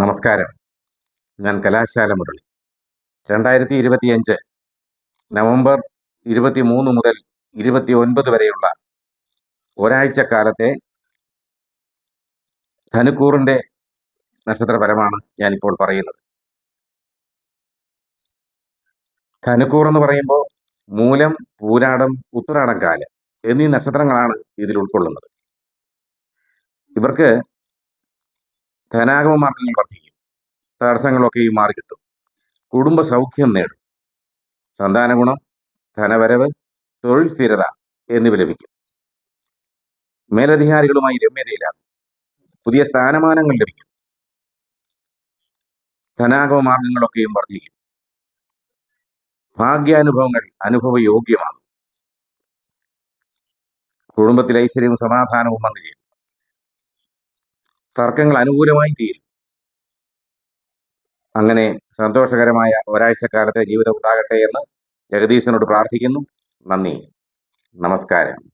നമസ്കാരം. ഞാൻ കലാശാല മുരളി രണ്ടായിരത്തി ഇരുപത്തിയഞ്ച് നവംബർ ഇരുപത്തി മൂന്ന് മുതൽ ഇരുപത്തി ഒൻപത് വരെയുള്ള ഒരാഴ്ചക്കാലത്തെ ധനുക്കൂറിന്റെ നക്ഷത്രപരമാണ് ഞാനിപ്പോൾ പറയുന്നത്. ധനുക്കൂർ എന്ന് പറയുമ്പോൾ മൂലം പൂരാടം ഉത്തരാടം കാൽ എന്നീ നക്ഷത്രങ്ങളാണ് ഇതിൽ ഉൾക്കൊള്ളുന്നത്. ഇവർക്ക് ധനാഗമ മാർഗങ്ങൾ വർദ്ധിക്കും. തടസ്സങ്ങളൊക്കെ ഈ മാറി കിട്ടും. കുടുംബ സൗഖ്യം നേടും. സന്താന ഗുണം ധനവരവ് തൊഴിൽ സ്ഥിരത എന്നിവ ലഭിക്കും. മേലധികാരികളുമായി രമ്യതയിലാകും. പുതിയ സ്ഥാനമാനങ്ങൾ ലഭിക്കും. ധനാഗമ മാർഗങ്ങളൊക്കെയും വർദ്ധിക്കും. ഭാഗ്യാനുഭവങ്ങൾ അനുഭവയോഗ്യമാകും. കുടുംബത്തിലെ ഐശ്വര്യവും സമാധാനവും വന്നു ചേരും. തർക്കങ്ങൾ അനുകൂലമായി തീരും. അങ്ങനെ സന്തോഷകരമായ ഒരാഴ്ചക്കാലത്തെ ജീവിതം ഉണ്ടാകട്ടെ എന്ന് ജഗദീശനോട് പ്രാർത്ഥിക്കുന്നു. നന്ദി. നമസ്കാരം.